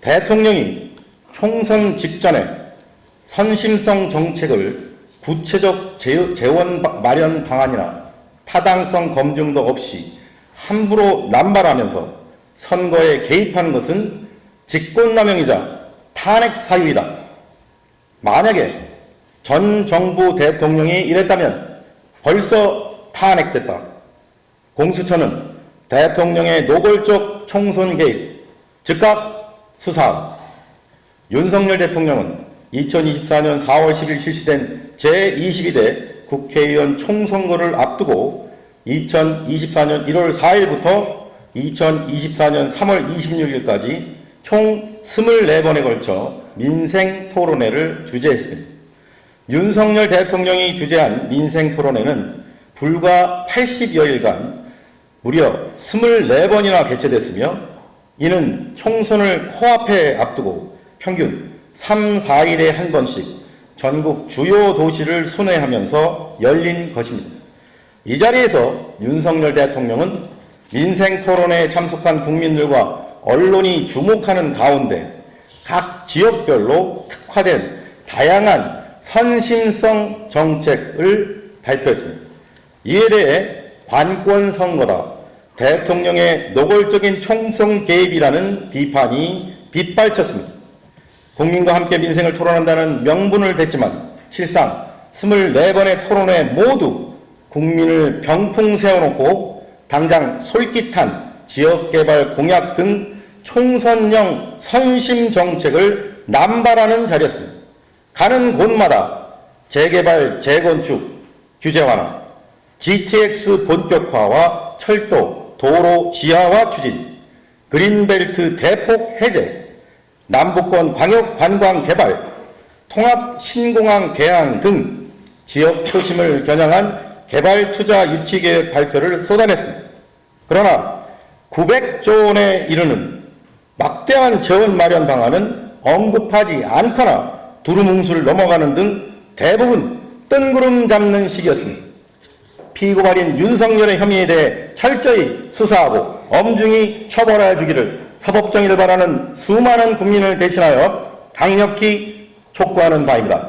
대통령이 총선 직전에 선심성 정책을 구체적 재- 재원 바- 마련 방안이나 타당성 검증도 없이 함부로 남발하면서 선거에 개입하는 것은 직권남용이자 탄핵 사유이다. 만약에 전 정부 대통령이 이랬다면 벌써 탄핵됐다. 공수처는 대통령의 노골적 총선 개입 즉각 수사. 윤석열 대통령은 2024년 4월 10일 실시된 제22대 국회의원 총선거를 앞두고 2024년 1월 4일부터 2024년 3월 26일까지 총 24번에 걸쳐 민생 토론회를 주재했습니다. 윤석열 대통령이 주재한 민생 토론회는 불과 80여일간 무려 24번이나 개최됐으며 이는 총선을 코앞에 앞두고 평균 3, 4일에 한 번씩 전국 주요 도시를 순회하면서 열린 것입니다. 이 자리에서 윤석열 대통령은 민생 토론회에 참석한 국민들과 언론이 주목하는 가운데 각 지역별로 특화된 다양한 선심성 정책을 발표했습니다. 이에 대해 관권 선거다. 대통령의 노골적인 총선 개입이라는 비판이 빗발쳤습니다. 국민과 함께 민생을 토론한다는 명분을 댔지만 실상 24번의 토론회 모두 국민을 병풍 세워놓고 당장 솔깃한 지역개발 공약 등 총선형 선심 정책을 남발하는 자리였습니다. 가는 곳마다 재개발, 재건축, 규제 완화, GTX 본격화와 철도, 도로 지하화 추진, 그린벨트 대폭 해제, 남북권 광역 관광 개발, 통합 신공항 개항 등 지역 표심을 겨냥한 개발 투자 유치 계획 발표를 쏟아냈습니다. 그러나 900조 원에 이르는 막대한 재원 마련 방안은 언급하지 않거나 두루뭉술 넘어가는 등 대부분 뜬구름 잡는 시기였습니다. 피고발인 윤석열의 혐의에 대해 철저히 수사하고 엄중히 처벌해 주기를 사법정의를 바라는 수많은 국민을 대신하여 강력히 촉구하는 바입니다.